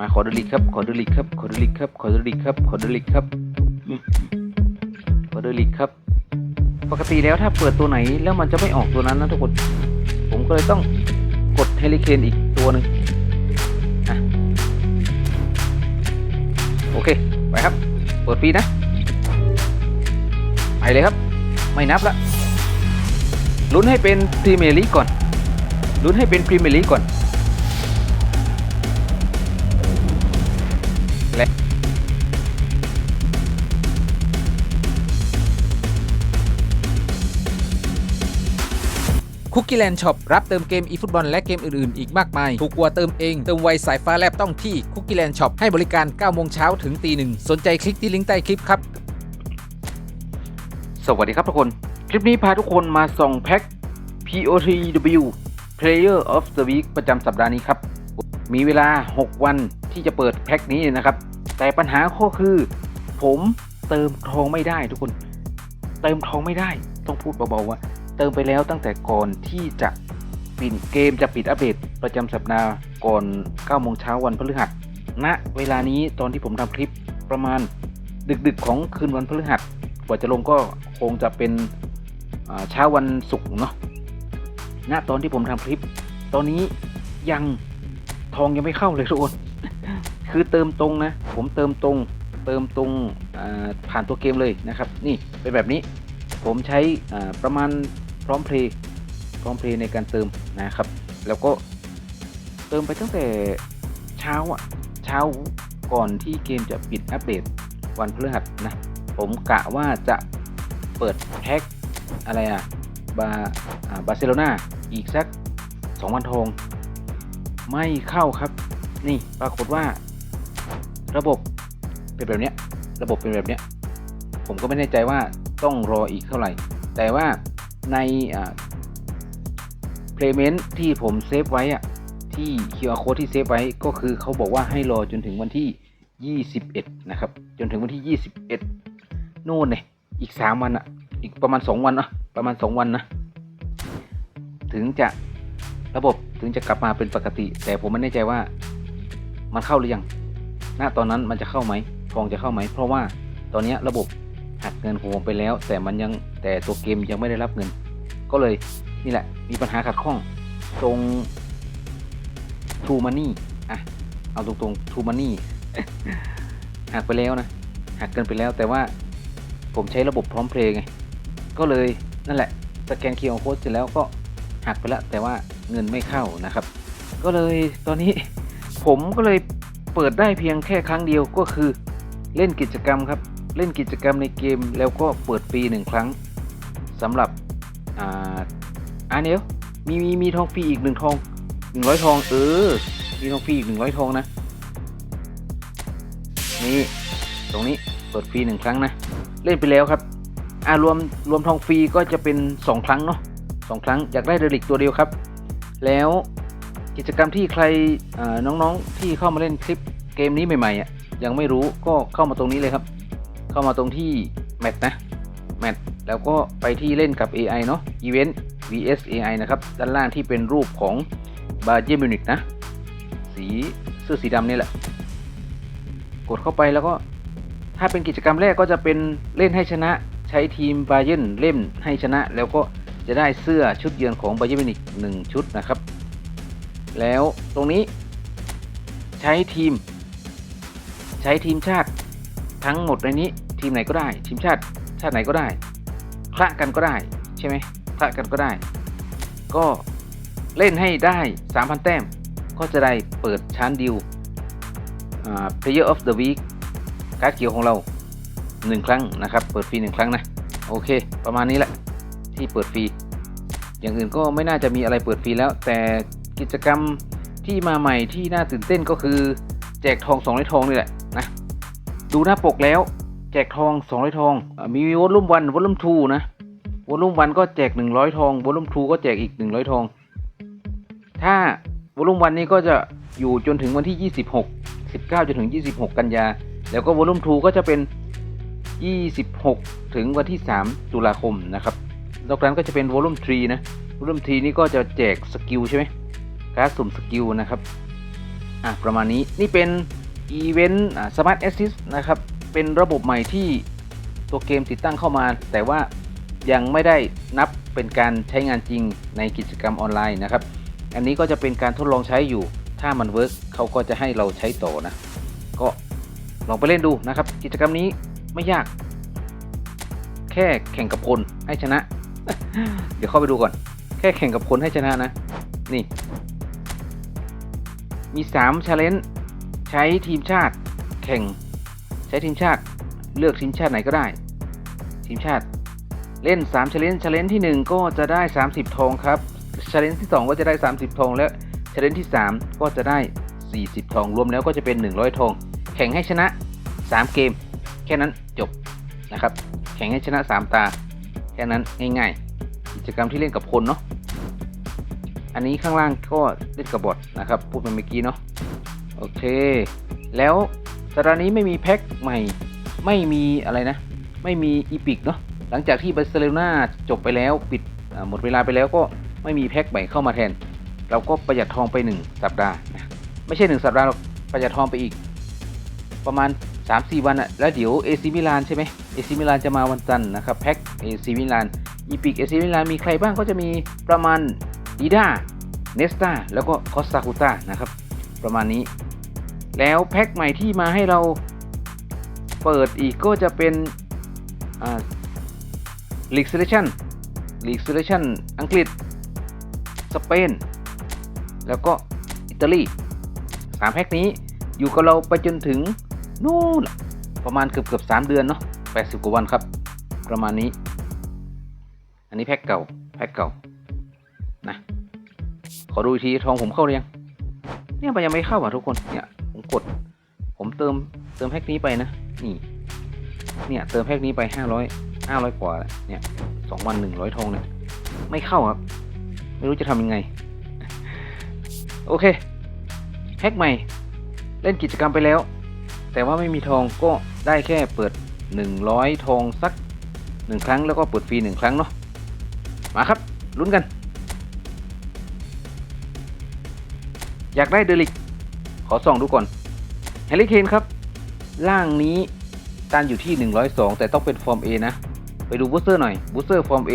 มาขอดูลิกครับ ขอดูลิกครับ ขอดูลิกครับ ขอดูลิกครับ ขอดูลิกครับอืมขอดูลิกครับ ปกติแล้วถ้าเปิดตัวไหนแล้วมันจะไม่ออกตัวนั้นนะทุกคน ผมก็เลยต้องกดเฮลิเคนอีกตัวหนึ่งอะโอเค ไปครับ เปิดฟรีนะ ไปเลยครับ ไม่นับละลุ้นให้เป็นพรีเมียร์ลีกก่อนลุ้นให้เป็นพรีเมียร์ลีกก่อน คุกกี้แลนด์ช็อปรับเติมเกม e ฟุตบอลและเกมอื่นๆ อีกมากมาย ถูกกว่าเติมเอง เติมไวสายฟ้าแลบต้องที่คุกกี้แลนด์ช็อปให้บริการ9โมงเช้าถึงตีหนึ่งสนใจคลิกที่ลิงก์ใต้คลิปครับ สวัสดีครับทุกคน คลิปนี้พาทุกคนมาส่องแพ็ค POTW Player of the Week ประจำสัปดาห์นี้ครับ มีเวลา 6 วันที่จะเปิดแพ็คนี้นะครับ แต่ปัญหาก็คือ ผมเติมทองไม่ได้ทุกคน เติมทองไม่ได้ ต้องพูดเบาๆว่า เติมไปแล้วตั้งแต่ก่อนที่จะปิดเกมจะปิดอัปเดตประจำสัปดาห์ก่อน9โมงเช้าวันพฤหัสณเวลานี้ตอนที่ผมทำคลิปประมาณดึกๆของคืนวันพฤหัสกว่าจะลงก็คงจะเป็นเช้าวันศุกร์เนาะณตอนที่ผมทำคลิป ตอนนี้ยังทองยังไม่เข้าเลยทุกคนคือเติมตรงนะ ผมเติมตรง เติมตรงผ่านตัวเกมเลยนะครับ นี่เป็นแบบนี้ ผมใช้ประมาณ พร้อมเพลย์พร้อมเพลย์ในการเติมนะครับ แล้วก็เติมไปตั้งแต่เช้าอะเช้าก่อนที่เกมจะปิดอัปเดตวันพฤหัสนะ ผมกะว่าจะเปิดแพ็คอะไรอะบาอ่าบาร์เซโลนาอีกสักสองวันทองไม่เข้าครับ นี่ปรากฏว่า ระบบเป็นแบบเนี้ย ระบบเป็นแบบเนี้ย ผมก็ไม่แน่ใจว่าต้องรออีกเท่าไหร่ แต่ว่า ในอ่า payment ที่ผมเซฟไว้อะที่ QR code ที่เซฟไว้ก็คือเขาบอกว่าให้รอจนถึงวันที่ 21 นะครับ จนถึงวันที่ 21นู่นเนี่ยอีก 3 วันอะอีกประมาณ 2 วันเนาะประมาณ 2 วันนะ ถึงจะระบบถึงจะกลับมาเป็นปกติ แต่ผมไม่แน่ใจว่ามันเข้าหรือยัง ณ ตอนนั้นมันจะเข้าไหมทองจะเข้าไหม เพราะว่าตอนนี้ระบบ หักเงินของผมไปแล้ว แต่มันยังแต่ตัวเกมยังไม่ได้รับเงิน ก็เลยนี่แหละ มีปัญหาขัดข้องตรง True Money อะเอาตรงๆ True Money หักไปแล้วนะหักเกินไปแล้วแต่ว่าผมใช้ระบบพร้อมเพลย์ไงก็เลยนั่นแหละสแกน QR Code เสร็จแล้วก็หักไปแล้วแต่ว่าเงินไม่เข้านะครับ ก็เลยตอนนี้ผมก็เลยเปิดได้เพียงแค่ครั้งเดียวก็คือเล่นกิจกรรมครับ เล่นกิจกรรมในเกมแล้วก็เปิดฟรีหนึ่งครั้งสำหรับอ่าอันเดียวมีมีมีทองฟรีอีกหนึ่งทองหนึ่งร้อยทอง เออ มีทองฟรีอีกหนึ่งร้อยทองนะ นี่ตรงนี้เปิดฟรีหนึ่งครั้งนะ เล่นไปแล้วครับอ่ารวมรวมทองฟรีก็จะเป็นสองครั้งเนาะสองครั้งอยากได้เดลิกตัวเดียวครับ แล้วกิจกรรมที่ใครอ่าน้องๆที่เข้ามาเล่นคลิปเกมนี้ใหม่ๆอะยังไม่รู้ก็เข้ามาตรงนี้เลยครับ เข้ามาตรงที่แมทนะแมทแล้วก็ไปที่เล่นกับ AI เนาะ Event vs AI นะครับ ด้านล่างที่เป็นรูปของบาเยมินิกนะ สีเสื้อสีดำนี่แหละ กดเข้าไปแล้วก็ ถ้าเป็นกิจกรรมแรกก็จะเป็นเล่นให้ชนะใช้ทีมบาเยนเล่นให้ชนะ แล้วก็จะได้เสื้อชุดเยือนของบาเยมินิกหนึ่งชุดนะครับ แล้วตรงนี้ใช้ทีม ใช้ทีมชาติทั้งหมดในนี้ ทีมไหนก็ได้ ทีมชาติชาติไหนก็ได้คละกันก็ได้ใช่ไหมคละกันก็ได้ ก็เล่นให้ได้ 3,000 แต้ม ก็จะได้เปิดชั้นดิวอ่า Player of the Week การ์ดเขียวของเรา 1 ครั้งนะครับ เปิดฟรี 1 ครั้งนะ โอเค ประมาณนี้แหละ ที่เปิดฟรี อย่างอื่นก็ไม่น่าจะมีอะไรเปิดฟรีแล้ว แต่กิจกรรมที่มาใหม่ที่น่าตื่นเต้นก็คือ แจกทอง200ทองนี่แหละนะ ดูหน้าปกแล้ว จกทอง 200 ทองอมีวอลลุ่มวันวอลลุ่มทูนะวอลลุ่มวันก็แจก 100 ทองวอลลุ่มทูก็แจกอีก 100 ทอง ถ้าวอลลุ่มวันนี้ก็จะอยู่จนถึงวันที่ 26 19จนถึง 26 กันยา แล้วก็วอลลุ่มทูก็จะเป็น 26 ถึงวันที่ 3 ตุลาคมนะครับนอกนั้นก็จะเป็นวอลลุ่ม3นะวอลลุ่ม3นี่ก็จะแจกสกิลใช่ไหมการสุ่มสกิลนะครับ อะประมาณนี้นี่เป็นอีเวนต์สมาร์ทแอสซิสนะครับ เป็นระบบใหม่ที่ตัวเกมติดตั้งเข้ามา แต่ว่ายังไม่ได้นับเป็นการใช้งานจริงในกิจกรรมออนไลน์นะครับ อันนี้ก็จะเป็นการทดลองใช้อยู่ ถ้ามันเวิร์กเขาก็จะให้เราใช้ต่อนะ ก็ลองไปเล่นดูนะครับ กิจกรรมนี้ไม่ยาก แค่แข่งกับคนให้ชนะ เดี๋ยวเข้าไปดูก่อน แค่แข่งกับคนให้ชนะนะ นี่ มี3 challenge ใช้ทีมชาติแข่ง ใช้ทีมชาติเลือกทีมชาติไหนก็ได้ ทีมชาติ เล่น3 challenge challenge ที่ 1 ก็จะได้ 30 ทองครับ challenge ที่ 2 ก็จะได้ 30 ทอง และ challenge ที่ 3 ก็จะได้ 40 ทอง รวมแล้วก็จะเป็น 100 ทอง แข่งให้ชนะ 3 เกม แค่นั้นจบนะครับ แข่งให้ชนะ 3 ตา แค่นั้นง่ายๆ กิจกรรมที่เล่นกับคนเนาะ อันนี้ข้างล่างก็เล่นกับบอทนะครับ พูดไปเมื่อกี้เนาะ โอเค แล้ว สัปดาห์นี้ไม่มีแพ็คใหม่ ไม่มีอะไรนะ ไม่มีอีพิกเนาะ หลังจากที่บาร์เซโลนาจบไปแล้วปิดหมดเวลาไปแล้วก็ไม่มีแพ็คใหม่เข้ามาแทน เราก็ประหยัดทองไป 1 สัปดาห์นะไม่ใช่ 1 สัปดาห์หรอกประหยัดทองไปอีก ประมาณ 3-4 วันอะแล้วเดี๋ยวเอซิมิลานใช่ไหมเอซิมิลานจะมาวันจันทร์นะครับแพ็คเอซิมิลานอีพิกเอซิมิลานมีใครบ้างก็จะมีประมาณดีด้าเนสตาแล้วก็คอสตาคูตานะครับ ประมาณนี้ แล้วแพ็คใหม่ที่มาให้เราเปิดอีกก็จะเป็นอ่าลีกเซเลชันลีกเซเลชันอังกฤษ สเปน แล้วก็อิตาลีสามแพ็คนี้อยู่กับเราไปจนถึงนู่นประมาณเกือบเกือบสามเดือนเนาะแปดสิบกว่าวันครับ ประมาณนี้ อันนี้แพ็คเก่า แพ็คเก่า นะ ขอดูอีกทีทองผมเข้าหรือยัง เนี่ยมันยังไม่เข้าอะทุกคน เนี่ย กด ผมเติมเติมแพ็คนี้ไปนะ นี่ เนี่ยเติมแพ็คนี้ไปห้าร้อยห้าร้อยกว่าแล้วเนี่ยสองวันหนึ่งร้อยทองเนี่ยไม่เข้าครับ ไม่รู้จะทำยังไง โอเคแพ็คใหม่ เล่นกิจกรรมไปแล้ว แต่ว่าไม่มีทองก็ได้แค่เปิด 100 ทองสักหนึ่งครั้งแล้วก็เปิดฟรีหนึ่งครั้งเนาะมาครับลุ้นกัน อยากได้เดลิก ขอส่องดูก่อน แฮร์รี่เคนครับ ล่างนี้ตันอยู่ที่ 102 แต่ต้องเป็นฟอร์ม A นะ ไปดูบูสเตอร์หน่อยบูสเตอร์ฟอร์ม A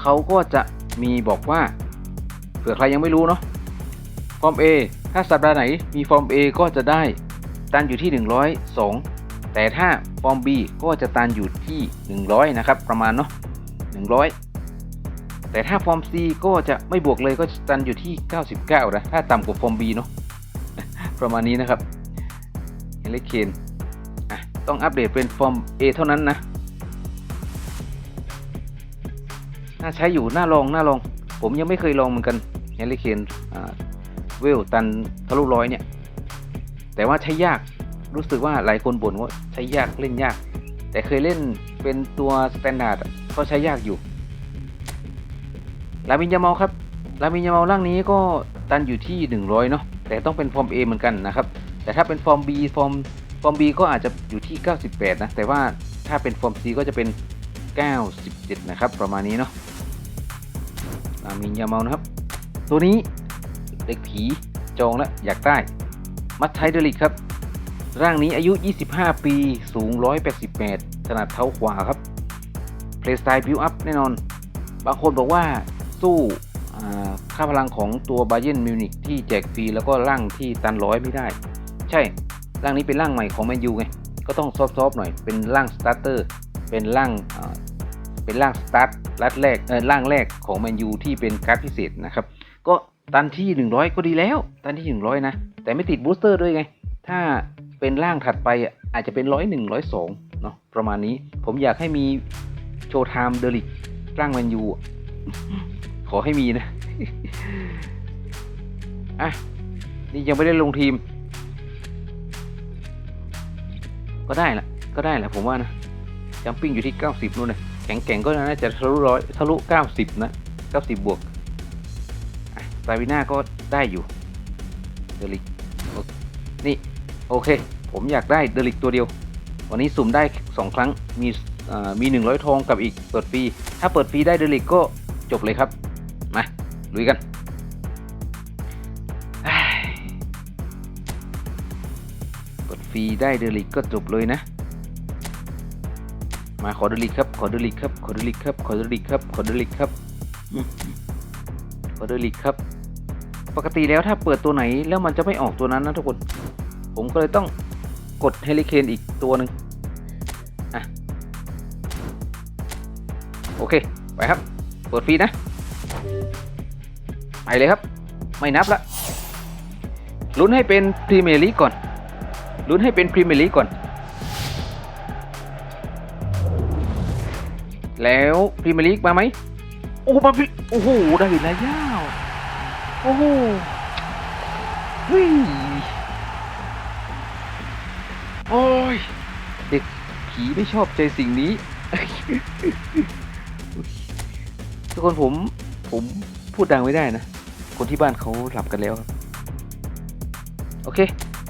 เขาก็จะมีบอกว่า เผื่อใครยังไม่รู้เนาะฟอร์ม A ถ้าสัปดาห์ไหนมีฟอร์ม A ก็จะได้ตันอยู่ที่ 102 แต่ถ้าฟอร์ม B ก็จะตันอยู่ที่ 100 นะครับ ประมาณเนาะ100 แต่ถ้าฟอร์ม C ก็จะไม่บวกเลยก็ตันอยู่ที่ 99 นะ ถ้าต่ำกว่าฟอร์ม B เนาะประมาณนี้นะครับ เฮลิเคนอะต้องอัปเดตเป็นฟอร์ม A เท่านั้นนะ น่าใช้อยู่น่าลองน่าลอง ผมยังไม่เคยลองเหมือนกันแฮร์รี่เคนเวลตันทะลุร้อยเนี่ย แต่ว่าใช้ยากรู้สึกว่าหลายคนบ่นว่าใช้ยากเล่นยาก แต่เคยเล่นเป็นตัวสแตนดาร์ดก็ใช้ยากอยู่ลามินยาเมาครับลามินยาเมาร่างนี้ก็ตันอยู่ที่ 100 เนาะแต่ต้องเป็นฟอร์ม A เหมือนกันนะครับ แต่ถ้าเป็นฟอร์ม B ฟอร์มฟอร์ม B ก็อาจจะอยู่ที่ 98 นะ แต่ว่าถ้าเป็นฟอร์ม C ก็จะเป็น 97 นะครับ ประมาณนี้เนาะลามินยาเมานะครับ ตัวนี้เด็กผีจองแล้วอยากได้ มัดไทเดลิกครับ ร่างนี้อายุ 25 ปี สูง 188 ขนาดเท้าขวาครับ เพลย์สไตล์บิวอัพแน่นอน บางคนบอกว่าสู้ค่าพลังของตัวบาเยนมิวนิกที่แจกฟรีแล้วก็ร่างที่ตันร้อยไม่ได้ ช่ร่างนี้เป็นร่างใหม่ของแมนยูไงก็ต้องซอฟต์ๆหน่อยเป็นร่างสตาร์เตอร์เป็นร่างเป็นร่างสตาร์ทรัดแรกเออร่างแรกของแมนยูที่เป็นการ์ดพิเศษนะครับก็ตันที่ 100 ก็ดีแล้ว ตันที่ 100 นะ แต่ไม่ติดบูสเตอร์ด้วยไง ถ้าเป็นร่างถัดไปอะอาจจะเป็นร้อยหนึ่งร้อยสองเนาะประมาณนี้ ผมอยากให้มีโชว์ไทม์เดลิกร่างแมนยู ขอให้มีนะ อะ นี่ยังไม่ได้ลงทีม ก็ได้ละก็ได้แหละผมว่านะจัมปิ้งอยู่ที่ 90นู่นนะแข็งแก่งก็น่าจะทะลุร้อยทะลุ 90 นะ 90 บวกซาวิน่าก็ได้อยู่เดลิกนี่โอเค ผมอยากได้เดลิกตัวเดียว วันนี้สุ่มได้ 2 ครั้งมีอ่ามี100ทองกับอีกเปิดฟรีถ้าเปิดฟรีได้เดลิกก็จบเลยครับมาลุยกัน รีได้เดลิกก็จบเลยนะ มาขอเดลิกครับ ขอเดลิกครับ ขอเดลิกครับ ขอเดลิกครับ ขอเดลิกครับอืมขอเดลิกครับ ปกติแล้วถ้าเปิดตัวไหนแล้วมันจะไม่ออกตัวนั้นนะทุกคน ผมก็เลยต้องกดเฮลิเคนอีกตัวหนึ่งอะ โอเค ไปครับ เปิดฟรีนะ ไปเลยครับ ไม่นับละลุ้นให้เป็นพรีเมียร์ลีกก่อน ลุ้นให้เป็นพรีเมียร์ลีกก่อน แล้วพรีเมียร์ลีกมาไหมโอ้โหมาพรีโอ้โหได้แล้วยาวโอ้โหเฮ้ยโอ้ย เด็กผีไม่ชอบใจสิ่งนี้ ทุกคนผมผมพูดดังไม่ได้นะ คนที่บ้านเขาหลับกันแล้วครับโอเค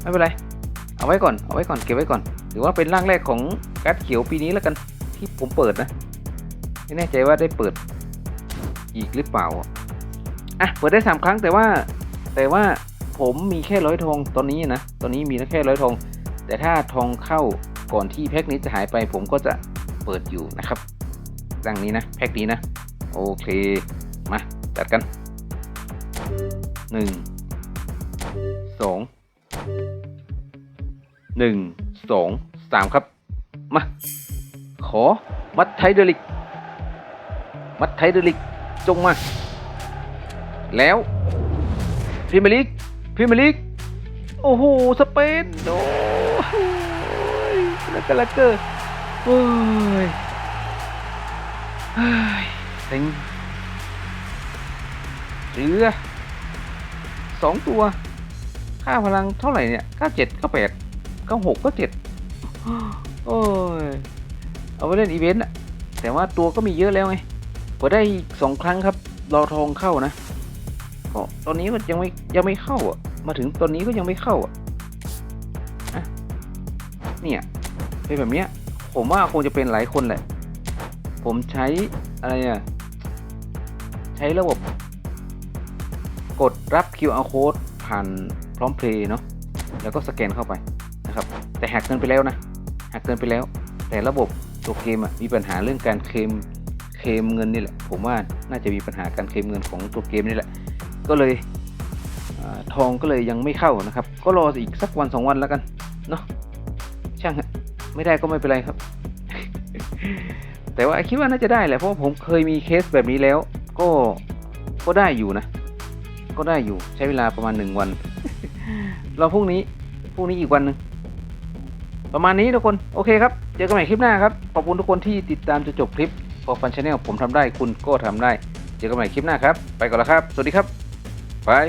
ไม่เป็นไร เอาไว้ก่อน เอาไว้ก่อน เก็บไว้ก่อน ถือว่าเป็นร่างแรกของการ์ดเขียวปีนี้แล้วกันที่ผมเปิดนะ ไม่แน่ใจว่าได้เปิดอีกหรือเปล่า อะ เปิดได้สามครั้งแต่ว่า แต่ว่าผมมีแค่ร้อยทองตอนนี้นะ ตอนนี้มีแค่ร้อยทอง แต่ถ้าทองเข้าก่อนที่แพ็คนี้จะหายไป ผมก็จะเปิดอยู่นะครับดังนี้นะ แพ็คนี้นะ โอเค มาจัดกันหนึ่งสอง หนึ่งสองสามครับ มา ขอมัดไทเดลิก มัดไทเดลิก จงมา แล้วพรีเมียร์ลีกพรีเมียร์ลีก โอ้โห สเปน โอ้ยแล้วก็แล้วก็โอ้ยเฮ้ยเซ็งเรือสองตัว ค่าพลังเท่าไหร่เนี่ยเก้าเจ็ดเก้าแปด เก้าหกก้าเจ็ดโอ้ย เอาไปเล่นอีเวนต์อะแต่ว่าตัวก็มีเยอะแล้วไงเปิดได้อีกสองครั้งครับรอทองเข้านะก็ตอนนี้มันยังไม่ยังไม่เข้าอะ มาถึงตอนนี้ก็ยังไม่เข้าอะอะเนี่ยเป็นแบบเนี้ย ผมว่าคงจะเป็นหลายคนแหละ ผมใช้อะไรอะ ใช้ระบบ กดรับ QR code ผ่านพร้อมเพลย์เนาะแล้วก็สแกนเข้าไป นะครับ แต่หักเงินไปแล้วนะหักเงินไปแล้ว แต่ระบบตัวเกมมีปัญหาเรื่องการเคลมเคลมเงินนี่แหละ ผมว่าน่าจะมีปัญหาการเคลมเงินของตัวเกมนี่แหละ ก็เลยอทองก็เลยยังไม่เข้านะครับ ก็รออีกสักวันสองวันแล้วกันเนาะช่างไม่ได้ก็ไม่เป็นไรครับ แต่ว่าคิดว่าน่าจะได้แหละเพราะว่าผมเคยมีเคสแบบนี้แล้ว ก็ก็ได้อยู่นะ ก็ได้อยู่ใช้เวลาประมาณหนึ่งวัน เราพรุ่งนี้พรุ่งนี้อีกวันหนึ่ง ประมาณนี้ทุกคน โอเคครับ เจอกันใหม่คลิปหน้าครับ ขอบคุณทุกคนที่ติดตามจนจบคลิปพอฟันชาแนลผมทำได้คุณก็ทำได้ เจอกันใหม่คลิปหน้าครับ ไปก่อนแล้วครับ สวัสดีครับบาย